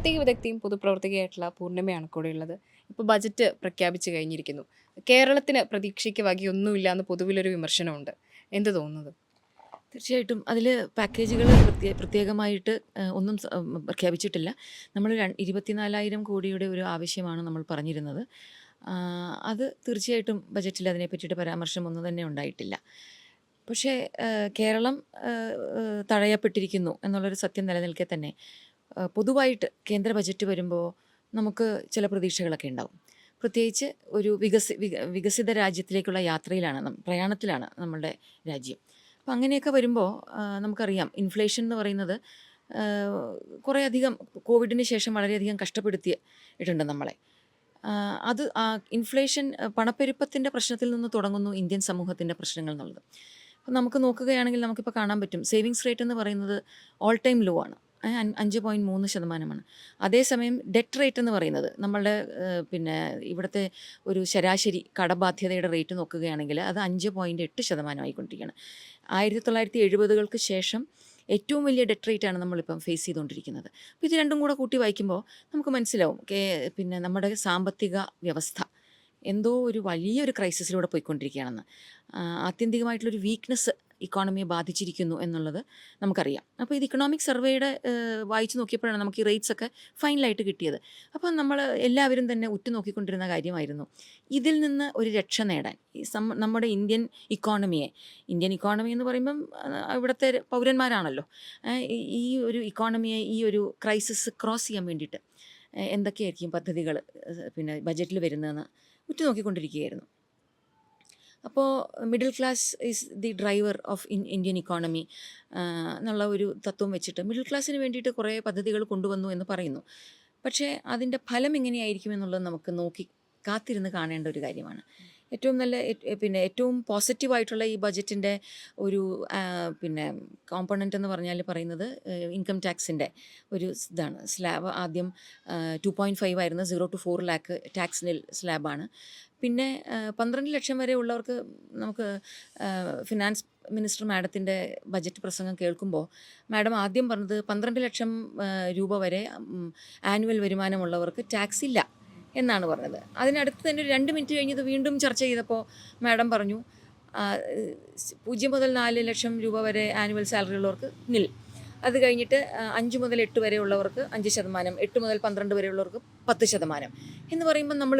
സാമ്പത്തിക വിദഗ്ധയും പൊതുപ്രവർത്തകയായിട്ടുള്ള പൂർണിമയാണ് കൂടെയുള്ളത് ഇപ്പോൾ ബജറ്റ് പ്രഖ്യാപിച്ചു കഴിഞ്ഞിരിക്കുന്നു. കേരളത്തിന് പ്രതീക്ഷയ്ക്ക് വകയൊന്നുമില്ല എന്ന് പൊതുവിലൊരു വിമർശനമുണ്ട്. എന്ത് തോന്നുന്നത്? തീർച്ചയായിട്ടും. അതിൽ പാക്കേജുകൾ പ്രത്യേക പ്രത്യേകമായിട്ട് ഒന്നും പ്രഖ്യാപിച്ചിട്ടില്ല. നമ്മൾ ഇരുപത്തിനാലായിരം കോടിയുടെ ഒരു ആവശ്യമാണ് നമ്മൾ പറഞ്ഞിരുന്നത്. അത് തീർച്ചയായിട്ടും ബജറ്റിൽ അതിനെ പറ്റിയിട്ട് പരാമർശം ഒന്നും തന്നെ ഉണ്ടായിട്ടില്ല. പക്ഷേ കേരളം തഴയപ്പെട്ടിരിക്കുന്നു എന്നുള്ളൊരു സത്യം നിലനിൽക്കെ തന്നെ. പൊതുവായിട്ട് കേന്ദ്ര ബജറ്റ് വരുമ്പോൾ നമുക്ക് ചില പ്രതീക്ഷകളൊക്കെ ഉണ്ടാവും. പ്രത്യേകിച്ച് ഒരു വികസി വിക- വികസിത രാജ്യത്തിലേക്കുള്ള യാത്രയിലാണ് പ്രയാണത്തിലാണ് നമ്മളുടെ രാജ്യം. അപ്പം അങ്ങനെയൊക്കെ വരുമ്പോൾ നമുക്കറിയാം ഇൻഫ്ലേഷൻ എന്ന് പറയുന്നത് കുറേയധികം കോവിഡിന് ശേഷം വളരെയധികം കഷ്ടപ്പെടുത്തിയിട്ടുണ്ട് നമ്മളെ. അത് ഇൻഫ്ലേഷൻ പണപ്പെരുപ്പത്തിന്റെ പ്രശ്നത്തിൽ നിന്ന് തുടങ്ങുന്നു ഇന്ത്യൻ സമൂഹത്തിന്റെ പ്രശ്നങ്ങൾ എന്നുള്ളത്. നമുക്ക് നോക്കുകയാണെങ്കിൽ നമുക്കിപ്പോൾ കാണാൻ പറ്റും. സേവിങ്സ് റേറ്റ് എന്ന് പറയുന്നത് ഓൾ ടൈം ലോ ആണ്. അഞ്ച് പോയിന്റ് മൂന്ന് ശതമാനമാണ്. അതേസമയം ഡെറ്റ് റേറ്റ് എന്ന് പറയുന്നത് നമ്മളുടെ പിന്നെ ഇവിടുത്തെ ഒരു ശരാശരി കടബാധ്യതയുടെ റേറ്റ് നോക്കുകയാണെങ്കിൽ അത് അഞ്ച് പോയിന്റ് എട്ട് ശതമാനമായിക്കൊണ്ടിരിക്കുകയാണ്. ആയിരത്തി തൊള്ളായിരത്തി എഴുപതുകൾക്ക് ശേഷം ഏറ്റവും വലിയ ഡെറ്റ് റേറ്റ് ആണ് നമ്മളിപ്പം ഫേസ് ചെയ്തുകൊണ്ടിരിക്കുന്നത്. അപ്പോൾ ഇത് രണ്ടും കൂടെ കൂട്ടി വായിക്കുമ്പോൾ നമുക്ക് മനസ്സിലാവും പിന്നെ നമ്മുടെ സാമ്പത്തിക വ്യവസ്ഥ എന്തോ ഒരു വലിയൊരു ക്രൈസിസിലൂടെ പോയിക്കൊണ്ടിരിക്കുകയാണെന്ന്. ആത്യന്തികമായിട്ടുള്ളൊരു വീക്ക്നെസ് ഇക്കോണമിയെ ബാധിച്ചിരിക്കുന്നു എന്നുള്ളത് നമുക്കറിയാം. അപ്പോൾ ഇത് ഇക്കണോമിക് സർവേയുടെ വായിച്ചു നോക്കിയപ്പോഴാണ് നമുക്ക് ഈ റേറ്റ്സ് ഒക്കെ ഫൈനലായിട്ട് കിട്ടിയത്. അപ്പോൾ നമ്മൾ എല്ലാവരും തന്നെ ഉറ്റുനോക്കിക്കൊണ്ടിരുന്ന കാര്യമായിരുന്നു. ഇതിൽ നിന്ന് ഒരു രക്ഷ നേടാൻ നമ്മുടെ ഇന്ത്യൻ ഇക്കോണമിയെ ഇന്ത്യൻ ഇക്കോണമി എന്ന് പറയുമ്പം ഇവിടുത്തെ പൗരന്മാരാണല്ലോ. ഈ- ഒരു ഇക്കോണമിയെ ഈ ഒരു ക്രൈസിസ് ക്രോസ് ചെയ്യാൻ വേണ്ടിയിട്ട് എന്തൊക്കെയായിരിക്കും പദ്ധതികൾ പിന്നെ ബജറ്റിൽ വരുന്നതെന്ന് ഉറ്റുനോക്കിക്കൊണ്ടിരിക്കുകയായിരുന്നു. അപ്പോൾ middle class is the driver of in Indian economy എന്നുള്ള ഒരു തത്വം വെച്ചിട്ട് മിഡിൽ ക്ലാസ്സിന് വേണ്ടിയിട്ട് കുറേ പദ്ധതികൾ കൊണ്ടുവന്നു എന്ന് പറയുന്നു. പക്ഷേ അതിന്റെ ഫലം എങ്ങനെയായിരിക്കും എന്നുള്ളത് നമുക്ക് നോക്കി കാത്തിരുന്ന് കാണേണ്ട ഒരു കാര്യമാണ്. ഏറ്റവും നല്ല പിന്നെ ഏറ്റവും പോസിറ്റീവായിട്ടുള്ള ഈ ബജറ്റിന്റെ ഒരു പിന്നെ കോമ്പണന്റ് എന്ന് പറഞ്ഞാൽ പറയുന്നത് ഇൻകം ടാക്സിന്റെ ഒരു ഇതാണ്. സ്ലാബ് ആദ്യം ടു പോയിന്റ് ഫൈവ് ആയിരുന്നു. Zero to four lakh tax nil സ്ലാബാണ് പിന്നെ പന്ത്രണ്ട് ലക്ഷം വരെ ഉള്ളവർക്ക് നമുക്ക് ഫിനാൻസ് മിനിസ്റ്റർ മാഡത്തിന്റെ ബജറ്റ് പ്രസംഗം കേൾക്കുമ്പോൾ മാഡം ആദ്യം പറഞ്ഞത് പന്ത്രണ്ട് ലക്ഷം രൂപ വരെ ആനുവൽ വരുമാനമുള്ളവർക്ക് ടാക്സ് ഇല്ല. എന്നാണ് പറഞ്ഞത്. അതിനടുത്ത് തന്നെ രണ്ട് മിനിറ്റ് കഴിഞ്ഞത് വീണ്ടും ചർച്ച ചെയ്തപ്പോൾ മാഡം പറഞ്ഞു പൂജ്യം മുതൽ നാല് ലക്ഷം രൂപ വരെ ആനുവൽ സാലറി ഉള്ളവർക്ക് നിൽ. അത് കഴിഞ്ഞിട്ട് അഞ്ച് മുതൽ എട്ട് വരെ ഉള്ളവർക്ക് അഞ്ച് ശതമാനം എട്ട് മുതൽ പന്ത്രണ്ട് വരെ ഉള്ളവർക്ക് പത്ത് ശതമാനം എന്ന് പറയുമ്പോൾ നമ്മൾ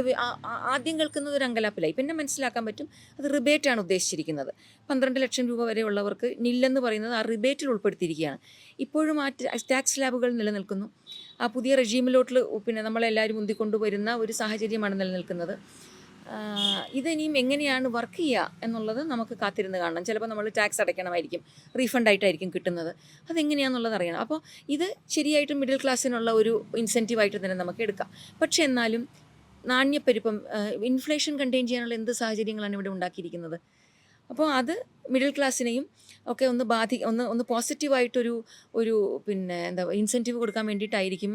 ആദ്യം കേൾക്കുന്നത് ഒരു അങ്കലാപ്പിലായി. പിന്നെ മനസ്സിലാക്കാൻ പറ്റും അത് റിബേറ്റാണ് ഉദ്ദേശിച്ചിരിക്കുന്നത്. പന്ത്രണ്ട് ലക്ഷം രൂപ വരെ ഉള്ളവർക്ക് നില്ലെന്ന് പറയുന്നത് ആ റിബേറ്റിൽ ഉൾപ്പെടുത്തിയിരിക്കുകയാണ്. ഇപ്പോഴും ആ ടാക്സ് ലാബുകൾ നിലനിൽക്കുന്നു. ആ പുതിയ റെജീമിലോട്ട് പിന്നെ നമ്മളെല്ലാവരും ഉന്തിക്കൊണ്ടുവരുന്ന ഒരു സാഹചര്യമാണ് നിലനിൽക്കുന്നത്. ഇതിനിയും എങ്ങനെയാണ് വർക്ക് ചെയ്യുക എന്നുള്ളത് നമുക്ക് കാത്തിരുന്ന് കാണണം. ചിലപ്പോൾ നമ്മൾ ടാക്സ് അടയ്ക്കണമായിരിക്കും റീഫണ്ടായിട്ടായിരിക്കും കിട്ടുന്നത്. അതെങ്ങനെയാണെന്നുള്ളത് അറിയണം. അപ്പോൾ ഇത് ശരിയായിട്ട് മിഡിൽ ക്ലാസ്സിനുള്ള ഒരു ഇൻസെന്റീവായിട്ട് തന്നെ നമുക്ക് എടുക്കാം. പക്ഷേ എന്നാലും നാണ്യപ്പെരുപ്പം ഇൻഫ്ലേഷൻ കണ്ടെയ്ൻ ചെയ്യാനുള്ള എന്ത് സാഹചര്യങ്ങളാണ് ഇവിടെ ഉണ്ടാക്കിയിരിക്കുന്നത്? അപ്പോൾ അത് മിഡിൽ ക്ലാസ്സിനെയും ഒക്കെ ഒന്ന് ബാധി ഒന്ന് ഒന്ന് പോസിറ്റീവായിട്ടൊരു ഒരു പിന്നെ എന്താ ഇൻസെന്റീവ് കൊടുക്കാൻ വേണ്ടിയിട്ടായിരിക്കും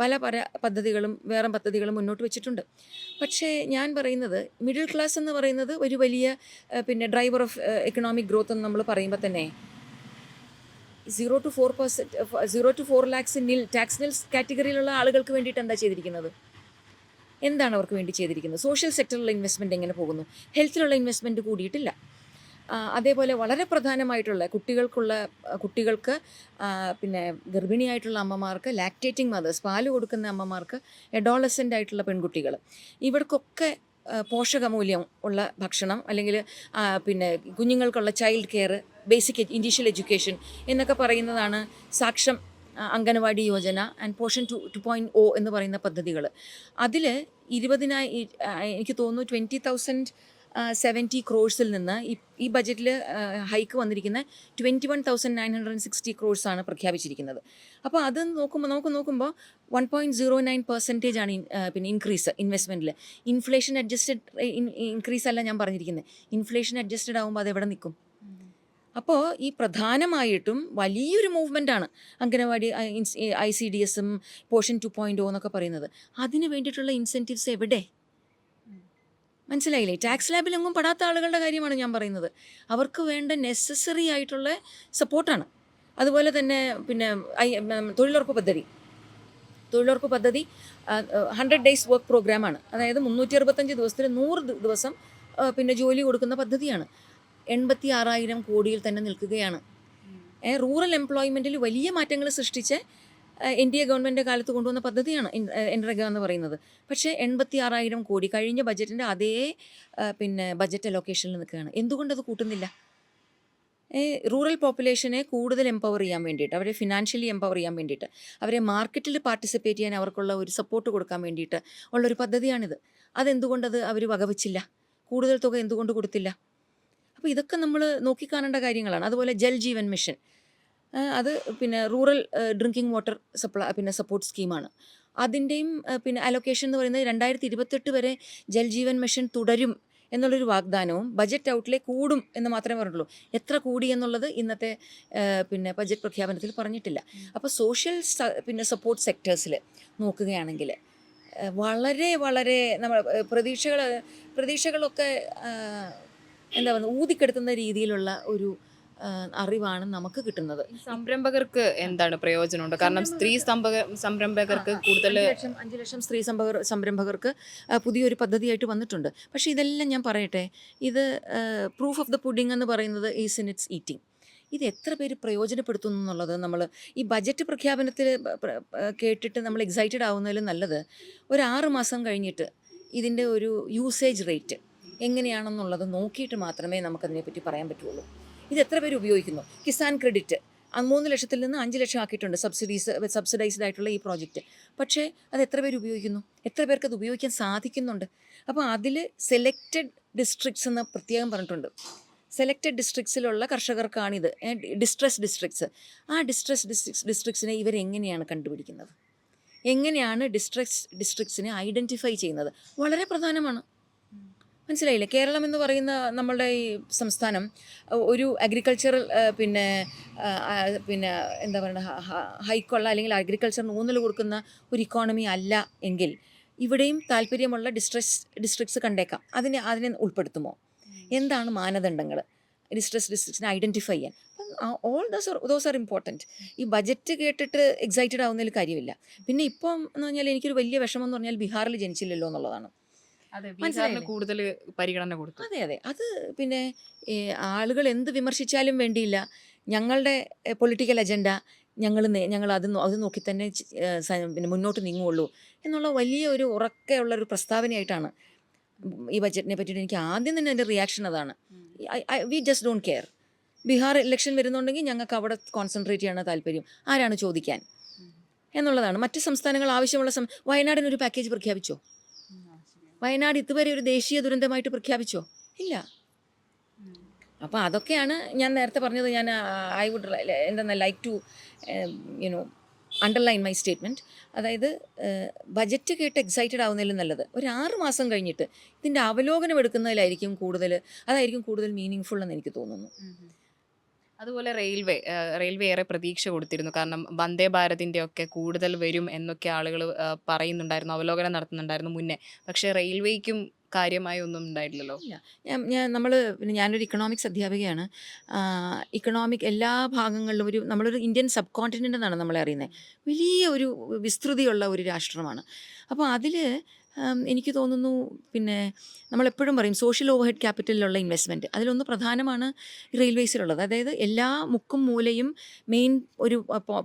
പല പല പദ്ധതികളും വേറെ പദ്ധതികളും മുന്നോട്ട് വെച്ചിട്ടുണ്ട്. പക്ഷേ ഞാൻ പറയുന്നത് മിഡിൽ ക്ലാസ് എന്ന് പറയുന്നത് ഒരു വലിയ പിന്നെ ഡ്രൈവർ ഓഫ് എക്കണോമിക് ഗ്രോത്ത് എന്ന് നമ്മൾ പറയുമ്പോൾ തന്നെ zero to four percent zero to four lakhs nil tax Niels കാറ്റഗറിയിലുള്ള ആളുകൾക്ക് വേണ്ടിയിട്ട് എന്താ ചെയ്തിരിക്കുന്നത്? എന്താണ് അവർക്ക് വേണ്ടി ചെയ്തിരിക്കുന്നത്? സോഷ്യൽ സെക്ടറിലുള്ള ഇൻവെസ്റ്റ്മെന്റ് എങ്ങനെ പോകുന്നു? ഹെൽത്തിലുള്ള ഇൻവെസ്റ്റ്മെന്റ് കൂടിയിട്ടില്ല. അതേപോലെ വളരെ പ്രധാനമായിട്ടുള്ള കുട്ടികൾക്കുള്ള കുട്ടികൾക്ക് പിന്നെ ഗർഭിണിയായിട്ടുള്ള അമ്മമാർക്ക് ലാക്ടേറ്റിംഗ് മദേഴ്സ് പാൽ കൊടുക്കുന്ന അമ്മമാർക്ക് എഡോളസന്റ് ആയിട്ടുള്ള പെൺകുട്ടികൾ ഇവർക്കൊക്കെ പോഷകമൂല്യം ഉള്ള ഭക്ഷണം അല്ലെങ്കിൽ പിന്നെ കുഞ്ഞുങ്ങൾക്കുള്ള child care basic initial education എന്നൊക്കെ പറയുന്നതാണ് Saksham anganwadi Yojana and Poshan two two point O എന്ന് പറയുന്ന പദ്ധതികൾ അതിൽ ഇരുപതിനായി എനിക്ക് തോന്നുന്നു ട്വന്റി തൗസൻഡ് സെവന്റി ക്രോഴ്സിൽ നിന്ന് ഈ ബജറ്റിൽ ഹൈക്ക് വന്നിരിക്കുന്ന twenty one thousand nine hundred sixty ക്രോഴ്സാണ് പ്രഖ്യാപിച്ചിരിക്കുന്നത്. അപ്പോൾ അത് നോക്കുമ്പോൾ നമുക്ക് നോക്കുമ്പോൾ one point zero nine percentage ആണ് പിന്നെ ഇൻക്രീസ് ഇൻവെസ്റ്റ്മെന്റിൽ ഇൻഫ്ലേഷൻ അഡ്ജസ്റ്റഡ് ഇൻക്രീസ് അല്ല ഞാൻ പറഞ്ഞിരിക്കുന്നത് ഇൻഫ്ലേഷൻ അഡ്ജസ്റ്റഡ് ആകുമ്പോൾ അത് എവിടെ നിൽക്കും അപ്പോൾ ഈ പ്രധാനമായിട്ടും വലിയൊരു മൂവ്മെന്റാണ് അംഗനവാടി ഐ സി ഡി എസും പോഷൻ ടു പോയിന്റ് ഒ എന്നൊക്കെ പറയുന്നത്. അതിന് വേണ്ടിയിട്ടുള്ള ഇൻസെന്റീവ്സ് എവിടെ? മനസ്സിലായില്ലേ? ടാക്സ് ലാബിലെങ്ങും പെടാത്ത ആളുകളുടെ കാര്യമാണ് ഞാൻ പറയുന്നത്. അവർക്ക് വേണ്ട നെസസറി ആയിട്ടുള്ള സപ്പോർട്ടാണ് അതുപോലെ തന്നെ പിന്നെ ഐ- തൊഴിലുറപ്പ് പദ്ധതി. തൊഴിലുറപ്പ് പദ്ധതി ഹൺഡ്രഡ് ഡേയ്സ് വർക്ക് പ്രോഗ്രാമാണ് അതായത് മുന്നൂറ്റി അറുപത്തഞ്ച് ദിവസത്തിൽ നൂറ് ദിവസം പിന്നെ ജോലി കൊടുക്കുന്ന പദ്ധതിയാണ്. എൺപത്തി ആറായിരം കോടിയിൽ തന്നെ നിൽക്കുകയാണ്. റൂറൽ എംപ്ലോയ്മെന്റിൽ വലിയ മാറ്റങ്ങൾ സൃഷ്ടിച്ച് എൻ ഡി എ ഗവൺമെന്റ് കാലത്ത് കൊണ്ടുവന്ന പദ്ധതിയാണ് എൻറഗ എന്ന് പറയുന്നത്. പക്ഷേ എൺപത്തി ആറായിരം കോടി കഴിഞ്ഞ ബജറ്റിന്റെ അതേ പിന്നെ ബജറ്റ് അലോക്കേഷനിൽ നിൽക്കുകയാണ്. എന്തുകൊണ്ടത് കൂട്ടുന്നില്ല? റൂറൽ പോപ്പുലേഷനെ കൂടുതൽ എംപവർ ചെയ്യാൻ വേണ്ടിയിട്ട് അവരെ ഫിനാൻഷ്യലി എംപവർ ചെയ്യാൻ വേണ്ടിയിട്ട് അവരെ മാർക്കറ്റിൽ പാർട്ടിസിപ്പേറ്റ് ചെയ്യാൻ അവർക്കുള്ള ഒരു സപ്പോർട്ട് കൊടുക്കാൻ വേണ്ടിയിട്ട് ഉള്ളൊരു പദ്ധതിയാണിത്. അതെന്തുകൊണ്ടത് അവർ വകവച്ചില്ല? കൂടുതൽ തുക എന്തുകൊണ്ട് കൊടുത്തില്ല? അപ്പോൾ ഇതൊക്കെ നമ്മൾ നോക്കിക്കാണേണ്ട കാര്യങ്ങളാണ്. അതുപോലെ ജൽ ജീവൻ മിഷൻ. അത് പിന്നെ റൂറൽ ഡ്രിങ്കിങ് വാട്ടർ സപ്ലൈ പിന്നെ സപ്പോർട്ട് സ്കീമാണ്. അതിന്റെയും പിന്നെ അലൊക്കേഷൻ എന്ന് പറയുന്നത് രണ്ടായിരത്തി ഇരുപത്തെട്ട് വരെ ജൽജീവൻ മിഷൻ തുടരും എന്നുള്ളൊരു വാഗ്ദാനവും ബജറ്റ് ഔട്ട്ലേ കൂടും എന്ന് മാത്രമേ പറഞ്ഞിട്ടുള്ളൂ. എത്ര കൂടി എന്നുള്ളത് ഇന്നത്തെ പിന്നെ ബജറ്റ് പ്രഖ്യാപനത്തിൽ പറഞ്ഞിട്ടില്ല. അപ്പോൾ സോഷ്യൽ പിന്നെ സപ്പോർട്ട് സെക്ടേഴ്സിൽ നോക്കുകയാണെങ്കിൽ വളരെ വളരെ നമ്മൾ പ്രതീക്ഷകൾ പ്രതീക്ഷകളൊക്കെ എന്താ പറയുക ഊതിക്കെടുത്തുന്ന രീതിയിലുള്ള ഒരു അറിവാണ് നമുക്ക് കിട്ടുന്നത്. സംരംഭകർക്ക് എന്താണ് പ്രയോജനമുണ്ട്? കാരണം സ്ത്രീ സംരംഭകർക്ക് കൂടുതൽ അഞ്ച് ലക്ഷം അഞ്ച് ലക്ഷം സ്ത്രീ സംഭവ സംരംഭകർക്ക് പുതിയൊരു പദ്ധതിയായിട്ട് വന്നിട്ടുണ്ട്. പക്ഷേ ഇതെല്ലാം ഞാൻ പറയട്ടെ ഇത് പ്രൂഫ് ഓഫ് ദ പുഡിംഗ് എന്ന് പറയുന്നത് ഈസ് ഇൻ ഇറ്റ്സ് ഈറ്റിംഗ് ഇത് എത്ര പേര് പ്രയോജനപ്പെടുത്തുന്നു എന്നുള്ളത് നമ്മൾ ഈ ബജറ്റ് പ്രഖ്യാപനത്തിൽ കേട്ടിട്ട് നമ്മൾ എക്സൈറ്റഡ് ആവുന്നതിലും നല്ലത് ഒരു ആറ് മാസം കഴിഞ്ഞിട്ട് ഇതിന്റെ ഒരു യൂസേജ് റേറ്റ് എങ്ങനെയാണെന്നുള്ളത് നോക്കിയിട്ട് മാത്രമേ നമുക്കതിനെപ്പറ്റി പറയാൻ പറ്റുള്ളൂ. ഇത് എത്ര പേര് ഉപയോഗിക്കുന്നു? കിസാൻ ക്രെഡിറ്റ് മൂന്ന് ലക്ഷത്തിൽ നിന്ന് അഞ്ച് ലക്ഷം ആക്കിയിട്ടുണ്ട് സബ്സിഡീസ് സബ്സിഡൈസ്ഡ് ആയിട്ടുള്ള ഈ പ്രോജക്റ്റ് പക്ഷേ അത് എത്ര പേര് ഉപയോഗിക്കുന്നു? എത്ര പേർക്ക് അത് ഉപയോഗിക്കാൻ സാധിക്കുന്നുണ്ട്? അപ്പോൾ അതിൽ സെലക്റ്റഡ് ഡിസ്ട്രിക്ട്സ് എന്ന് പ്രത്യേകം പറഞ്ഞിട്ടുണ്ട്. സെലക്റ്റഡ് ഡിസ്ട്രിക്ട്സിലുള്ള കർഷകർക്കാണിത്. ഡിസ്ട്രസ് ഡിസ്ട്രിക്ട്സ് ആ ഡിസ്ട്രസ് ഡിസ്ട്രിക്ട്സ് ഡിസ്ട്രിക്ട്സിനെ ഇവരെങ്ങനെയാണ് കണ്ടുപിടിക്കുന്നത്? എങ്ങനെയാണ് ഡിസ്ട്രിക്ട്സ് ഡിസ്ട്രിക്ട്സിനെ ഐഡന്റിഫൈ ചെയ്യുന്നത്? വളരെ പ്രധാനമാണ്. മനസ്സിലായില്ലേ? കേരളം എന്ന് പറയുന്ന നമ്മളുടെ ഈ സംസ്ഥാനം ഒരു അഗ്രികൾച്ചറൽ പിന്നെ പിന്നെ എന്താ പറയുക ഹൈക്കുള്ള അല്ലെങ്കിൽ അഗ്രികൾച്ചറിന് ഊന്നൽ കൊടുക്കുന്ന ഒരു ഇക്കോണമി അല്ല എങ്കിൽ ഇവിടെയും താല്പര്യമുള്ള ഡിസ്ട്രസ് ഡിസ്ട്രിക്ട്സ് കണ്ടേക്കാം. അതിനെ അതിനെ ഉൾപ്പെടുത്തുമോ? എന്താണ് മാനദണ്ഡങ്ങൾ ഡിസ്ട്രസ് ഡിസ്ട്രിക്ട്സിനെ ഐഡന്റിഫൈ ചെയ്യാൻ. All those those are important ഈ ബജറ്റ് കേട്ടിട്ട് എക്സൈറ്റഡ് ആവുന്നതിൽ കാര്യമില്ല. പിന്നെ ഇപ്പം എന്ന് പറഞ്ഞാൽ എനിക്കൊരു വലിയ വിഷമം എന്ന് പറഞ്ഞാൽ ബീഹാറിൽ ജനിച്ചില്ലല്ലോ എന്നുള്ളതാണ്? കൂടുതൽ പരിഗണന കൊടുത്തു. അതെ അതെ. അത് പിന്നെ ആളുകൾ എന്ത് വിമർശിച്ചാലും വേണ്ടിയില്ല. ഞങ്ങളുടെ പൊളിറ്റിക്കൽ അജണ്ട ഞങ്ങൾ ഞങ്ങൾ അത് അത് നോക്കി തന്നെ പിന്നെ മുന്നോട്ട് നീങ്ങുള്ളൂ എന്നുള്ള വലിയ ഒരു ഉറക്കെയുള്ള ഒരു പ്രസ്താവനയായിട്ടാണ് ഈ ബജറ്റിനെ പറ്റിയിട്ട് എനിക്ക് ആദ്യം തന്നെ എന്റെ റിയാക്ഷൻ അതാണ്. We just don't care Bihar election വരുന്നുണ്ടെങ്കിൽ ഞങ്ങൾക്ക് അവിടെ കോൺസെൻട്രേറ്റ് ചെയ്യാനാണ് താല്പര്യം. ആരാണ് ചോദിക്കാൻ? എന്നുള്ളതാണ്. മറ്റ് സംസ്ഥാനങ്ങൾ ആവശ്യമുള്ള സം വയനാടിനൊരു പാക്കേജ് പ്രഖ്യാപിച്ചോ? വയനാട് ഇതുവരെ ഒരു ദേശീയ ദുരന്തമായിട്ട് പ്രഖ്യാപിച്ചോ? ഇല്ല. അപ്പോൾ അതൊക്കെയാണ് ഞാൻ നേരത്തെ പറഞ്ഞത്. ഞാൻ ഐ വുഡ് എന്താ like to you know underline my statement അതായത് ബജറ്റ് കേട്ട് എക്സൈറ്റഡ് ആവുന്നതിലും നല്ലത്. ഒരു ആറ് മാസം കഴിഞ്ഞിട്ട് ഇതിന്റെ അവലോകനം എടുക്കുന്നതിലായിരിക്കും കൂടുതൽ അതായിരിക്കും കൂടുതൽ മീനിങ് ഫുൾ എന്ന് എനിക്ക് തോന്നുന്നു. അതുപോലെ റെയിൽവേ റെയിൽവേ ഏറെ പ്രതീക്ഷ കൊടുത്തിരുന്നു. കാരണം വന്ദേ ഭാരതിന്റെ ഒക്കെ കൂടുതൽ വരും എന്നൊക്കെ ആളുകൾ പറയുന്നുണ്ടായിരുന്നു അവലോകനം നടത്തുന്നുണ്ടായിരുന്നു മുന്നേ. പക്ഷേ റെയിൽവേക്കും കാര്യമായി ഒന്നും ഉണ്ടായിട്ടില്ലല്ലോ. ഞാൻ ഞാൻ നമ്മൾ പിന്നെ ഞാനൊരു ഇക്കണോമിക്സ് അധ്യാപികയാണ്. ഇക്കണോമിക് എല്ലാ ഭാഗങ്ങളിലും ഒരു നമ്മളൊരു ഇന്ത്യൻ സബ് കോണ്ടിനെന്റ് എന്നാണ് നമ്മളെ അറിയുന്നത് വലിയ ഒരു വിസ്തൃതിയുള്ള ഒരു രാഷ്ട്രമാണ്. അപ്പോൾ അതിൽ എനിക്ക് തോന്നുന്നു പിന്നെ നമ്മളെപ്പോഴും പറയും സോഷ്യൽ ഓവർ ഹെഡ് ക്യാപിറ്റലിലുള്ള ഇൻവെസ്റ്റ്മെന്റ് അതിലൊന്ന് പ്രധാനമാണ് റെയിൽവേസിലുള്ളത് അതായത് എല്ലാ മുക്കും മൂലയും മെയിൻ ഒരു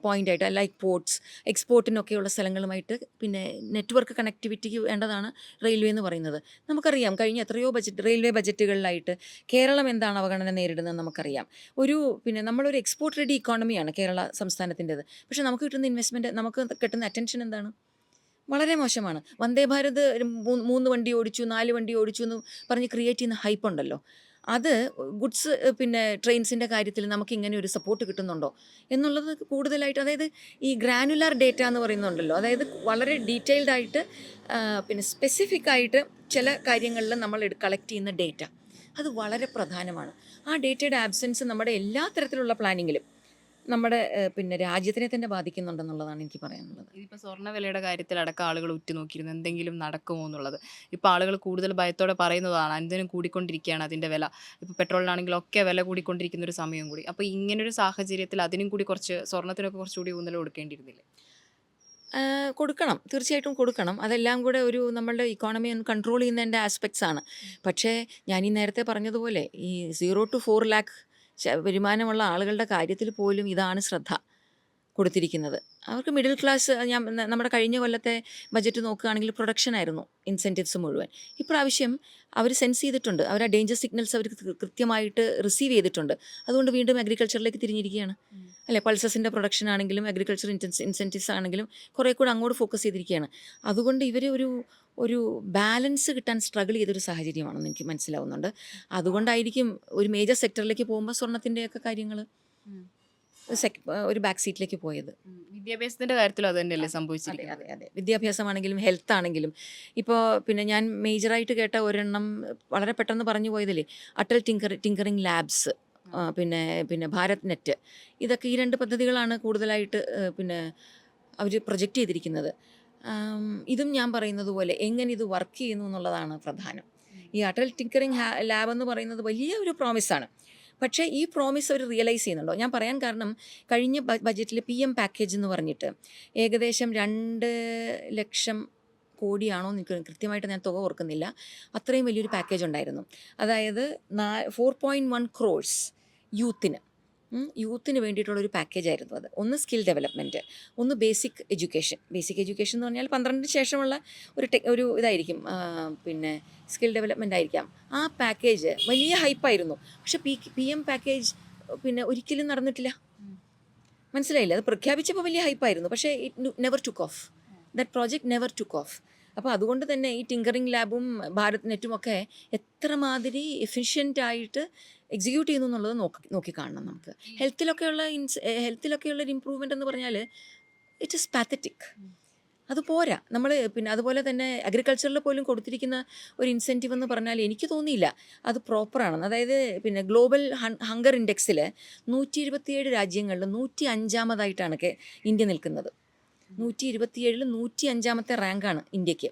പോയിന്റായിട്ട് ലൈക്ക് പോർട്സ് എക്സ്പോർട്ടിനൊക്കെയുള്ള സ്ഥലങ്ങളുമായിട്ട് പിന്നെ നെറ്റ്വർക്ക് കണക്ടിവിറ്റിക്ക് വേണ്ടതാണ് റെയിൽവേ എന്ന് പറയുന്നത്. നമുക്കറിയാം കഴിഞ്ഞ എത്രയോ ബജറ്റ് റെയിൽവേ ബജറ്റുകളിലായിട്ട് കേരളം എന്താണ് അവഗണന നേരിടുന്നത് നമുക്കറിയാം. ഒരു പിന്നെ നമ്മളൊരു എക്സ്പോർട്ട് റെഡി ഇക്കോണമിയാണ് കേരള സംസ്ഥാനത്തിന്റെത്. പക്ഷേ നമുക്ക് കിട്ടുന്ന ഇൻവെസ്റ്റ്മെന്റ് നമുക്ക് കിട്ടുന്ന അറ്റൻഷൻ എന്താണ്? വളരെ മോശമാണ്. വന്ദേ ഭാരത് മൂന്ന് വണ്ടി ഓടിച്ചു നാല് വണ്ടി ഓടിച്ചു എന്ന് പറഞ്ഞ് ക്രിയേറ്റ് ചെയ്യുന്ന ഹൈപ്പ് ഉണ്ടല്ലോ. അത് ഗുഡ്സ് പിന്നെ ട്രെയിൻസിന്റെ കാര്യത്തിൽ നമുക്ക് ഇങ്ങനെ ഒരു സപ്പോർട്ട് കിട്ടുന്നുണ്ടോ? എന്നുള്ളത് കൂടുതലായിട്ട് അതായത് ഈ ഗ്രാനുലാർ ഡേറ്റ എന്ന് പറയുന്നുണ്ടല്ലോ. അതായത് വളരെ ഡീറ്റെയിൽഡ് ആയിട്ട് പിന്നെ സ്പെസിഫിക് ആയിട്ട് ചില കാര്യങ്ങളിൽ നമ്മൾ കളക്ട് ചെയ്യുന്ന ഡേറ്റ അത് വളരെ പ്രധാനമാണ്. ആ ഡേറ്റയുടെ ആബ്സെൻസ് നമ്മുടെ എല്ലാ തരത്തിലുള്ള പ്ലാനിങ്ങിലും നമ്മുടെ പിന്നെ രാജ്യത്തിനെ തന്നെ ബാധിക്കുന്നുണ്ടെന്നുള്ളതാണ് എനിക്ക് പറയാനുള്ളത്. ഇതിപ്പോൾ സ്വർണവിലയുടെ കാര്യത്തിലടക്കം ആളുകൾ ഉറ്റുനോക്കിയിരുന്നു. എന്തെങ്കിലും നടക്കുമോ എന്നുള്ളത്. ഇപ്പോൾ ആളുകൾ കൂടുതൽ ഭയത്തോടെ പറയുന്നതാണ് എന്തിനും കൂടിക്കൊണ്ടിരിക്കുകയാണ് അതിന്റെ വില. ഇപ്പോൾ പെട്രോളിനാണെങ്കിലും ഒക്കെ വില കൂടിക്കൊണ്ടിരിക്കുന്ന ഒരു സമയം കൂടി. അപ്പോൾ ഇങ്ങനൊരു സാഹചര്യത്തിൽ അതിനും കൂടി കുറച്ച് സ്വർണത്തിനൊക്കെ കുറച്ചുകൂടി ഊന്നൽ കൊടുക്കേണ്ടിയിരുന്നില്ലേ? കൊടുക്കണം. തീർച്ചയായിട്ടും കൊടുക്കണം. അതെല്ലാം കൂടെ ഒരു നമ്മളുടെ ഇക്കോണമി കൺട്രോൾ ചെയ്യുന്നതിന്റെ ആസ്പെക്ട്സ് ആണ്. പക്ഷേ ഞാൻ ഈ നേരത്തെ പറഞ്ഞതുപോലെ ഈ സീറോ ടു ഫോർ ലാക്ക് വരുമാനമുള്ള ആളുകളുടെ കാര്യത്തിൽ പോലും ഇതാണ് ശ്രദ്ധ. കൊടുത്തിരിക്കുന്നത്. അവർക്ക് മിഡിൽ ക്ലാസ് ഞാൻ നമ്മുടെ കഴിഞ്ഞ കൊല്ലത്തെ ബജറ്റ് നോക്കുകയാണെങ്കിൽ പ്രൊഡക്ഷൻ ആയിരുന്നു ഇൻസെന്റീവ്സ് മുഴുവൻ. ഇപ്രാവശ്യം അവർ സെൻസ് ചെയ്തിട്ടുണ്ട്. അവർ ആ ഡേഞ്ചർ സിഗ്നൽസ് അവർ കൃത്യമായിട്ട് റിസീവ് ചെയ്തിട്ടുണ്ട്. അതുകൊണ്ട് വീണ്ടും അഗ്രികൾച്ചറിലേക്ക് തിരിഞ്ഞിരിക്കുകയാണ്. അല്ലെ? പൾസസിന്റെ പ്രൊഡക്ഷൻ ആണെങ്കിലും അഗ്രികൾച്ചർ ഇന്റൻസ് ഇൻസെന്റീവ്സ് ആണെങ്കിലും കുറേ കൂടെ അങ്ങോട്ട് ഫോക്കസ് ചെയ്തിരിക്കുകയാണ്. അതുകൊണ്ട് ഇവർ ഒരു ഒരു ബാലൻസ് കിട്ടാൻ സ്ട്രഗിൾ ചെയ്തൊരു സാഹചര്യമാണെന്ന് എനിക്ക് മനസ്സിലാവുന്നുണ്ട്. അതുകൊണ്ടായിരിക്കും ഒരു മേജർ സെക്ടറിലേക്ക് പോകുമ്പോൾ സ്വർണത്തിന്റെയൊക്കെ കാര്യങ്ങൾ ഒരു ബാക്ക് സീറ്റിലേക്ക് പോയത്. വിദ്യാഭ്യാസത്തിന്റെ കാര്യത്തിലും അത് തന്നെയല്ലേ അതെ സംഭവിച്ചിരിക്കുന്നത്? അതെ അതെ. വിദ്യാഭ്യാസമാണെങ്കിലും ഹെൽത്ത് ആണെങ്കിലും. ഇപ്പോൾ പിന്നെ ഞാൻ മേജറായിട്ട് കേട്ട ഒരെണ്ണം വളരെ പെട്ടെന്ന് പറഞ്ഞു പോയതില്ലേ? അട്ടൽ ടിങ്കർ ടിങ്കറിങ് ലാബ്സ് പിന്നെ പിന്നെ ഭാരത് നെറ്റ് ഇതൊക്കെ ഈ രണ്ട് പദ്ധതികളാണ് കൂടുതലായിട്ട് പിന്നെ അവർ പ്രൊജക്റ്റ് ചെയ്തിരിക്കുന്നത്. ഇതും ഞാൻ പറയുന്നത് പോലെ എങ്ങനെ ഇത് വർക്ക് ചെയ്യുന്നു എന്നുള്ളതാണ് പ്രധാനം. ഈ അട്ടൽ ടിങ്കറിങ് ലാബ് എന്ന് പറയുന്നത് വലിയ ഒരു പ്രോമിസാണ് പക്ഷേ ഈ പ്രോമിസ് അവർ റിയലൈസ് ചെയ്യുന്നുണ്ടോ? ഞാൻ പറയാൻ കാരണം കഴിഞ്ഞ ബജറ്റിൽ പി എം പാക്കേജ് എന്ന് പറഞ്ഞിട്ട് ഏകദേശം രണ്ട് ലക്ഷം കോടിയാണോ എനിക്ക് കൃത്യമായിട്ട് ഞാൻ തുക ഓർക്കുന്നില്ല. അത്രയും വലിയൊരു പാക്കേജ് ഉണ്ടായിരുന്നു. അതായത് ഫോർ പോയിന്റ് വൺ ക്രോഴ്സ് യൂത്തിന്. യൂത്തിന് വേണ്ടിയിട്ടുള്ള ഒരു പാക്കേജ് ആയിരുന്നു അത്. ഒന്ന് സ്കിൽ ഡെവലപ്മെന്റ് ഒന്ന് ബേസിക് എഡ്യൂക്കേഷൻ ബേസിക് എഡ്യൂക്കേഷൻ എന്ന് പറഞ്ഞാൽ പന്ത്രണ്ടിന് ശേഷമുള്ള ഒരു ടെക് ഒരു ഇതായിരിക്കും. പിന്നെ സ്കിൽ ഡെവലപ്മെന്റ് ആയിരിക്കാം. ആ പാക്കേജ് വലിയ ഹൈപ്പായിരുന്നു പക്ഷേ പി പി എം പാക്കേജ് പിന്നെ ഒരിക്കലും നടന്നിട്ടില്ല. മനസ്സിലായില്ല? അത് പ്രഖ്യാപിച്ചപ്പോൾ വലിയ ഹൈപ്പായിരുന്നു പക്ഷേ it never took off that project never took off അപ്പോൾ അതുകൊണ്ട് തന്നെ ഈ ടിങ്കറിങ് ലാബും ഭാരത് നെറ്റും ഒക്കെ എത്രമാതിരി എഫിഷ്യന്റ് ആയിട്ട് എക്സിക്യൂട്ട് ചെയ്യുന്നു എന്നുള്ളത് നോക്കി നോക്കിക്കാണണം നമുക്ക്. ഹെൽത്തിലൊക്കെയുള്ള ഇൻസ് ഹെൽത്തിലൊക്കെയുള്ള ഒരു ഇമ്പ്രൂവ്മെന്റ് എന്ന് പറഞ്ഞാൽ ഇറ്റ് ഇസ് പാത്തറ്റിക് അത് പോരാ. നമ്മൾ പിന്നെ അതുപോലെ തന്നെ അഗ്രികൾച്ചറിൽ പോലും കൊടുത്തിരിക്കുന്ന ഒരു ഇൻസെന്റീവ് എന്ന് പറഞ്ഞാൽ എനിക്ക് തോന്നിയില്ല. അത് പ്രോപ്പറാണെന്ന് അതായത് പിന്നെ ഗ്ലോബൽ ഹങ്കർ ഇൻഡെക്സിൽ നൂറ്റി ഇരുപത്തിയേഴ് രാജ്യങ്ങളിൽ നൂറ്റി അഞ്ചാമതായിട്ടാണ് ഇന്ത്യ നിൽക്കുന്നത്. നൂറ്റി ഇരുപത്തിയേഴിൽ നൂറ്റി അഞ്ചാമത്തെ റാങ്കാണ് ഇന്ത്യയ്ക്ക്.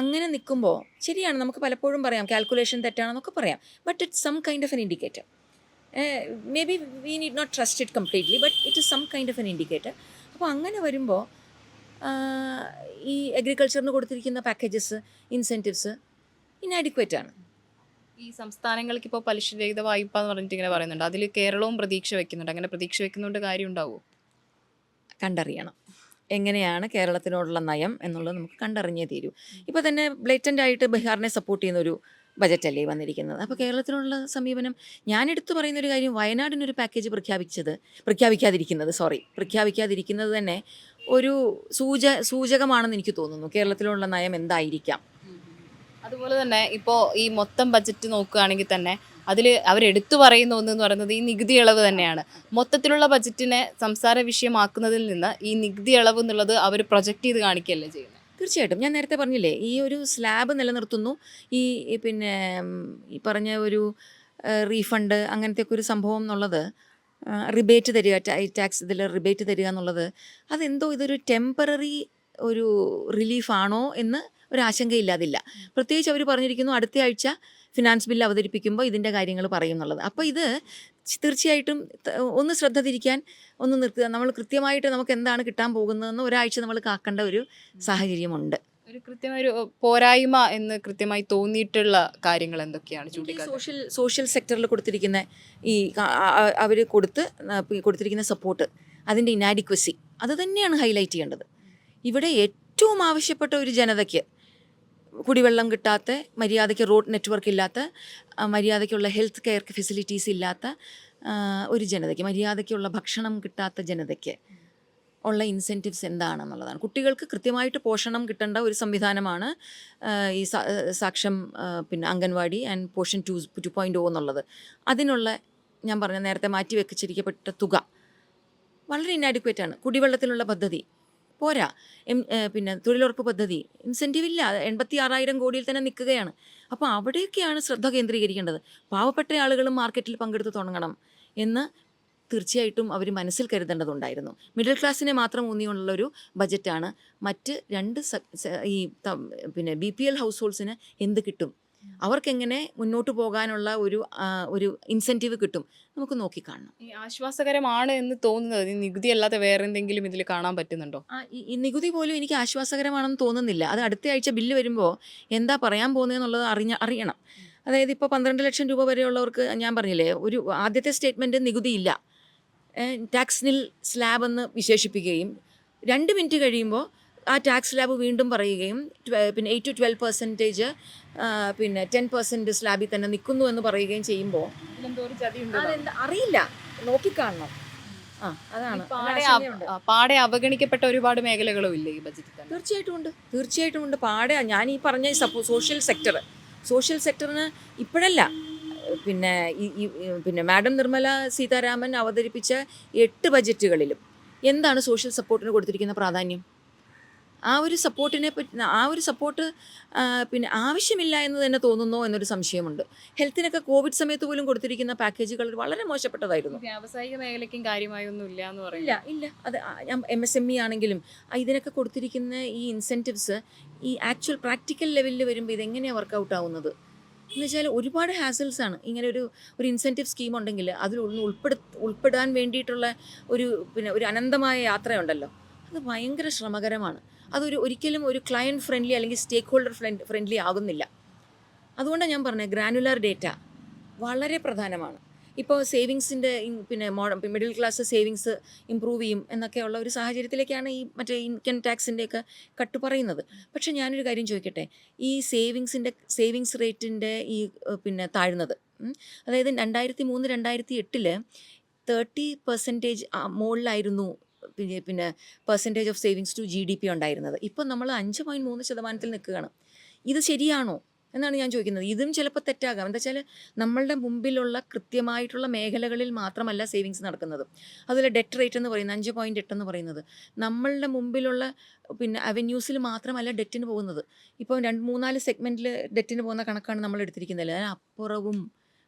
അങ്ങനെ നിൽക്കുമ്പോൾ ശരിയാണ് നമുക്ക് പലപ്പോഴും പറയാം കാൽക്കുലേഷൻ തെറ്റാണെന്നൊക്കെ പറയാം. But it's some kind of an indicator may be we need not trust it completely but it is some kind of an indicator അപ്പോൾ അങ്ങനെ വരുമ്പോൾ ഈ അഗ്രികൾച്ചറിന് കൊടുത്തിരിക്കുന്ന പാക്കേജസ് ഇൻസെന്റീവ്സ് ഇനാഡിക്വേറ്റ് ആണ്. ഈ സംസ്ഥാനങ്ങൾക്ക് ഇപ്പോൾ പലിശരഹിത വായ്പ എന്ന് പറഞ്ഞിട്ട് ഇങ്ങനെ പറയുന്നുണ്ട്. അതിൽ കേരളവും പ്രതീക്ഷ വെക്കുന്നുണ്ട്. അങ്ങനെ പ്രതീക്ഷ വെക്കുന്നുണ്ട് കാര്യം ഉണ്ടാവുമോ കണ്ടറിയണം. എങ്ങനെയാണ് കേരളത്തിനോടുള്ള നയം എന്നുള്ളത് നമുക്ക് കണ്ടറിഞ്ഞേ തീരൂ. ഇപ്പോൾ തന്നെ ബ്ലേറ്റന്റ് ആയിട്ട് ബീഹാറിനെ സപ്പോർട്ട് ചെയ്യുന്ന ഒരു ബജറ്റല്ലേ വന്നിരിക്കുന്നത്. അപ്പോൾ കേരളത്തിനുള്ള സമീപനം ഞാൻ എടുത്തു പറയുന്ന ഒരു കാര്യം വയനാടിനൊരു പാക്കേജ് പ്രഖ്യാപിച്ചത് പ്രഖ്യാപിക്കാതിരിക്കുന്നത് സോറി പ്രഖ്യാപിക്കാതിരിക്കുന്നത് തന്നെ ഒരു സൂച സൂചകമാണെന്ന് എനിക്ക് തോന്നുന്നു. കേരളത്തിലുള്ള നയം എന്തായിരിക്കാം? അതുപോലെ തന്നെ ഇപ്പോൾ ഈ മൊത്തം ബജറ്റ് നോക്കുകയാണെങ്കിൽ തന്നെ അതിൽ അവരെടുത്തു പറയുന്ന ഒന്ന് എന്ന് പറയുന്നത് ഈ നികുതി ഇളവ് തന്നെയാണ്. മൊത്തത്തിലുള്ള ബജറ്റിനെ സംസാര വിഷയമാക്കുന്നതിൽ നിന്ന് ഈ നികുതി ഇളവ് എന്നുള്ളത് അവർ പ്രൊജക്റ്റ് ചെയ്ത് കാണിക്കുകയല്ലേ ചെയ്യുന്നത്? തീർച്ചയായിട്ടും. ഞാൻ നേരത്തെ പറഞ്ഞില്ലേ ഈ ഒരു സ്ലാബ് നിലനിർത്തുന്നു. ഈ പിന്നെ ഈ പറഞ്ഞ ഒരു റീഫണ്ട് അങ്ങനത്തെ ഒരു സംഭവം എന്നുള്ളത് റിബേറ്റ് തരിക ടാക്സ് ഇതിൽ റിബേറ്റ് തരിക എന്നുള്ളത് അതെന്തോ ഇതൊരു ടെമ്പററി ഒരു റിലീഫാണോ എന്ന് ഒരാശങ്കയില്ലാതില്ല. പ്രത്യേകിച്ച് അവർ പറഞ്ഞിരിക്കുന്നു അടുത്ത ആഴ്ച ഫിനാൻസ് ബില്ല് അവതരിപ്പിക്കുമ്പോൾ ഇതിന്റെ കാര്യങ്ങൾ പറയും എന്നുള്ളത്. അപ്പോൾ ഇത് തീർച്ചയായിട്ടും ഒന്ന് ശ്രദ്ധ തിരിക്കാൻ ഒന്ന് നിർത്തുക. നമ്മൾ കൃത്യമായിട്ട് നമുക്ക് എന്താണ് കിട്ടാൻ പോകുന്നതെന്ന് ഒരാഴ്ച നമ്മൾ കാക്കേണ്ട ഒരു സാഹചര്യമുണ്ട്. ഒരു കൃത്യമായ ഒരു പോരായ്മ എന്ന് കൃത്യമായി തോന്നിയിട്ടുള്ള കാര്യങ്ങൾ എന്തൊക്കെയാണ് സോഷ്യൽ സോഷ്യൽ സെക്ടറിൽ കൊടുത്തിരിക്കുന്ന ഈ അവർ കൊടുത്ത് കൊടുത്തിരിക്കുന്ന സപ്പോർട്ട് അതിന്റെ ഇനാഡിക്വസി അത് തന്നെയാണ് ഹൈലൈറ്റ് ചെയ്യേണ്ടത്. ഇവിടെ ഏറ്റവും ആവശ്യപ്പെട്ട ഒരു ജനതയ്ക്ക് കുടിവെള്ളം കിട്ടാത്ത മര്യാദയ്ക്ക് റോഡ് നെറ്റ്വർക്ക് ഇല്ലാത്ത മര്യാദയ്ക്കുള്ള ഹെൽത്ത് കെയർ ഫെസിലിറ്റീസ് ഇല്ലാത്ത ഒരു ജനതയ്ക്ക് മര്യാദയ്ക്കുള്ള ഭക്ഷണം കിട്ടാത്ത ജനതയ്ക്ക് ഉള്ള ഇൻസെന്റീവ്സ് എന്താണെന്നുള്ളതാണ്. കുട്ടികൾക്ക് കൃത്യമായിട്ട് പോഷണം കിട്ടേണ്ട ഒരു സംവിധാനമാണ് ഈ സാക്ഷം പിന്നെ anganwadi and Poshan two two point O എന്നുള്ളത്. അതിനുള്ള ഞാൻ പറഞ്ഞ നേരത്തെ മാറ്റി വെച്ചിരിക്കപ്പെട്ട തുക വളരെ ഇന്നാഡിക്വേറ്റ് ആണ്. കുടിവെള്ളത്തിലുള്ള പദ്ധതി പോരാ. എം പിന്നെ തൊഴിലുറപ്പ് പദ്ധതി. ഇൻസെന്റീവ് ഇല്ല. എൺപത്തി ആറായിരം കോടിയിൽ തന്നെ നിൽക്കുകയാണ്. അപ്പോൾ അവിടെയൊക്കെയാണ് ശ്രദ്ധ കേന്ദ്രീകരിക്കേണ്ടത്. പാവപ്പെട്ട ആളുകളും മാർക്കറ്റിൽ പങ്കെടുത്ത് തുടങ്ങണം എന്ന് തീർച്ചയായിട്ടും അവർ മനസ്സിൽ കരുതേണ്ടതുണ്ടായിരുന്നു. മിഡിൽ ക്ലാസ്സിനെ മാത്രം ഊന്നിയുള്ളൊരു ബജറ്റാണ് മറ്റ് രണ്ട് ഈ പിന്നെ ബി പി എൽ ഹൗസ് ഹോൾഡ്സിന് എന്ത് കിട്ടും? അവർക്കെങ്ങനെ മുന്നോട്ട് പോകാനുള്ള ഒരു ഒരു ഇൻസെന്റീവ് കിട്ടും നമുക്ക് നോക്കി കാണണം. ഈ ആശ്വാസകരമാണ് എന്ന് തോന്നുന്നത്. ഈ നികുതി അല്ലാതെ വേറെ എന്തെങ്കിലും ഇതിൽ കാണാൻ പറ്റുന്നുണ്ടോ? ആ, ഈ നികുതി പോലും എനിക്ക് ആശ്വാസകരമാണെന്ന് തോന്നുന്നില്ല. അത് അടുത്ത ആഴ്ച ബില്ല് വരുമ്പോൾ എന്താ പറയാൻ പോകുന്നതെന്നുള്ളത് അറിഞ്ഞ അറിയണം. അതായത് ഇപ്പോൾ പന്ത്രണ്ട് ലക്ഷം രൂപ വരെയുള്ളവർക്ക് ഞാൻ പറഞ്ഞില്ലേ ഒരു ആദ്യത്തെ സ്റ്റേറ്റ്മെന്റ് നികുതിയില്ല ടാക്സ് നിൽ സ്ലാബ് എന്ന് വിശേഷിപ്പിക്കുകയും രണ്ട് മിനിറ്റ് കഴിയുമ്പോൾ ആ ടാക്സ് സ്ലാബ് വീണ്ടും പറയുകയും പിന്നെ എയ്റ്റ് ടു ട്വൽവ് പെർസെന്റേജ് പിന്നെ ടെൻ പെർസെന്റ് സ്ലാബിൽ തന്നെ നിൽക്കുന്നു എന്ന് പറയുകയും ചെയ്യുമ്പോൾ അതെന്താ അറിയില്ല. നോക്കിക്കാണണം. ആ അതാണ്. പാടെ അവഗണിക്കപ്പെട്ട ഒരുപാട് മേഖലകളും ഇല്ലേ ഈ ബജറ്റിൽ തീർച്ചയായിട്ടും ഉണ്ട്. തീർച്ചയായിട്ടും ഉണ്ട്. പാടെ ഞാൻ ഈ പറഞ്ഞ സപ്പോ സോഷ്യൽ സെക്ടർ സോഷ്യൽ സെക്ടറിന് ഇപ്പോഴല്ല. പിന്നെ ഈ പിന്നെ മാഡം നിർമ്മല സീതാരാമൻ അവതരിപ്പിച്ച എട്ട് ബജറ്റുകളിലും എന്താണ് സോഷ്യൽ സപ്പോർട്ടിന് കൊടുത്തിരിക്കുന്ന പ്രാധാന്യം? ആ ഒരു സപ്പോർട്ടിനെ പറ്റി ആ ഒരു സപ്പോർട്ട് പിന്നെ ആവശ്യമില്ല എന്ന് തന്നെ തോന്നുന്നോ എന്നൊരു സംശയമുണ്ട്. ഹെൽത്തിനൊക്കെ കോവിഡ് സമയത്ത് പോലും കൊടുത്തിരിക്കുന്ന പാക്കേജുകൾ വളരെ മോശപ്പെട്ടതായിരുന്നു. വ്യാവസായിക മേഖലയ്ക്കും കാര്യമായൊന്നും ഇല്ല എന്ന് ഇല്ല പറയില്ല ഇല്ല. അത് എം എസ് എം ഇ ആണെങ്കിലും ഇതിനൊക്കെ കൊടുത്തിരിക്കുന്ന ഈ ഇൻസെന്റീവ്സ് ഈ ആക്ച്വൽ പ്രാക്ടിക്കൽ ലെവലിൽ വരുമ്പോൾ ഇതെങ്ങനെയാണ് വർക്കൗട്ട് ആവുന്നത്? എന്ന് വെച്ചാൽ ഒരുപാട് ഹാസൽസ് ആണ്. ഇങ്ങനെ ഒരു ഒരു ഇൻസെന്റീവ് സ്കീം ഉണ്ടെങ്കിൽ അതിൽ ഉൾപ്പെടു ഉൾപ്പെടാൻ വേണ്ടിയിട്ടുള്ള ഒരു പിന്നെ ഒരു അനന്തമായ യാത്രയുണ്ടല്ലോ. അത് ഭയങ്കര ശ്രമകരമാണ്. അതൊരു ഒരിക്കലും ഒരു ക്ലയന്റ് ഫ്രണ്ട്ലി അല്ലെങ്കിൽ സ്റ്റേക്ക് ഹോൾഡർ ഫ്രണ്ട് ഫ്രണ്ട്ലി ആകുന്നില്ല. അതുകൊണ്ടാണ് ഞാൻ പറഞ്ഞത് ഗ്രാനുലാർ ഡേറ്റ വളരെ പ്രധാനമാണ്. ഇപ്പോൾ സേവിങ്സിന്റെ പിന്നെ മോഡ മിഡിൽ ക്ലാസ് സേവിങ്സ് ഇമ്പ്രൂവ് ചെയ്യും എന്നൊക്കെയുള്ള ഒരു സാഹചര്യത്തിലേക്കാണ് ഈ മറ്റേ ഇൻകം ടാക്സിന്റെയൊക്കെ കട്ട് പറയുന്നത്. പക്ഷേ ഞാനൊരു കാര്യം ചോദിക്കട്ടെ ഈ സേവിങ്സിന്റെ സേവിങ്സ് റേറ്റിന്റെ ഈ പിന്നെ താഴ്ന്നത് അതായത് രണ്ടായിരത്തി മൂന്ന് രണ്ടായിരത്തി എട്ടിൽ തേർട്ടി പെർസെന്റേജ് മുകളിലായിരുന്നു പിന്നെ പിന്നെ percentage of savings to G D P ഉണ്ടായിരുന്നത്. ഇപ്പം നമ്മൾ അഞ്ച് പോയിന്റ് മൂന്ന് ശതമാനത്തിൽ നിൽക്കുകയാണ്. ഇത് ശരിയാണോ എന്നാണ് ഞാൻ ചോദിക്കുന്നത്. ഇതും ചിലപ്പോൾ തെറ്റാകാം. എന്താ വെച്ചാൽ നമ്മളുടെ മുമ്പിലുള്ള കൃത്യമായിട്ടുള്ള മേഖലകളിൽ മാത്രമല്ല സേവിങ്സ് നടക്കുന്നത്. അതിൽ ഡെറ്റ് റേറ്റ് എന്ന് പറയുന്നത് അഞ്ച് പോയിന്റ് എട്ട് എന്ന് പറയുന്നത്. നമ്മളുടെ മുമ്പിലുള്ള പിന്നെ അവന്യൂസിൽ മാത്രമല്ല ഡെറ്റിന് പോകുന്നത്. ഇപ്പോൾ രണ്ട് മൂന്നാൽ സെഗ്മെന്റിൽ ഡെറ്റിന് പോകുന്ന കണക്കാണ് നമ്മൾ എടുത്തിരിക്കുന്നത്. അപ്പുറവും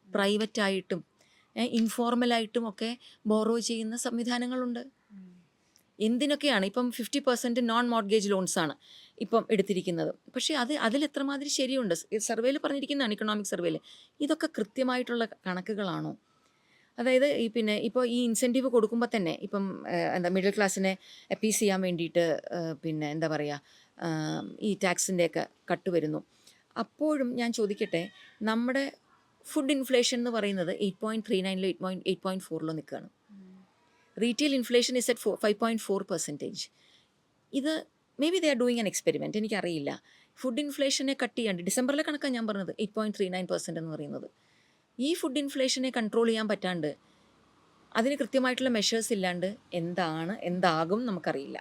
പ്രൈവറ്റായിട്ടും ഇൻഫോർമലായിട്ടും ഒക്കെ ബോറോ ചെയ്യുന്ന സംവിധാനങ്ങളുണ്ട്. എന്തിനൊക്കെയാണ്? ഇപ്പം fifty percent non mortgage loans ആണ് ഇപ്പം എടുത്തിരിക്കുന്നത്. പക്ഷേ അത് അതിൽ എത്രമാതിരി ശരിയുണ്ട് സർവേയിൽ പറഞ്ഞിരിക്കുന്നതാണ് ഇക്കണോമിക് സർവേയിൽ ഇതൊക്കെ കൃത്യമായിട്ടുള്ള കണക്കുകളാണോ? അതായത് ഈ പിന്നെ ഇപ്പോൾ ഈ ഇൻസെന്റീവ് കൊടുക്കുമ്പോൾ തന്നെ ഇപ്പം എന്താ മിഡിൽ ക്ലാസ്സിനെ അപ്പീസ് ചെയ്യാൻ വേണ്ടിയിട്ട് പിന്നെ എന്താ പറയുക ഈ ടാക്സിന്റെയൊക്കെ കട്ട് വരുന്നു. അപ്പോഴും ഞാൻ ചോദിക്കട്ടെ നമ്മുടെ ഫുഡ് ഇൻഫ്ലേഷൻ എന്ന് പറയുന്നത് എയ്റ്റ് പോയിന്റ് ത്രീ നയനിലോ എയ്റ്റ് പോയിന്റ് എയ്റ്റ് പോയിന്റ് ഫോറിലോ നിൽക്കുകയാണ്. Retail inflation is at four five point four percentage ഇത് may be they are doing an experiment എനിക്കറിയില്ല. ഫുഡ് ഇൻഫ്ലേഷനെ കട്ട് ചെയ്യാണ്ട് ഡിസംബറിലെ കണക്കാണ് ഞാൻ പറഞ്ഞത് eight point three nine percent എന്ന് പറയുന്നത്. ഈ ഫുഡ് ഇൻഫ്ലേഷനെ കൺട്രോൾ ചെയ്യാൻ പറ്റാണ്ട് അതിന് കൃത്യമായിട്ടുള്ള മെഷേഴ്സ് ഇല്ലാണ്ട് എന്താണ് എന്താകും നമുക്കറിയില്ല.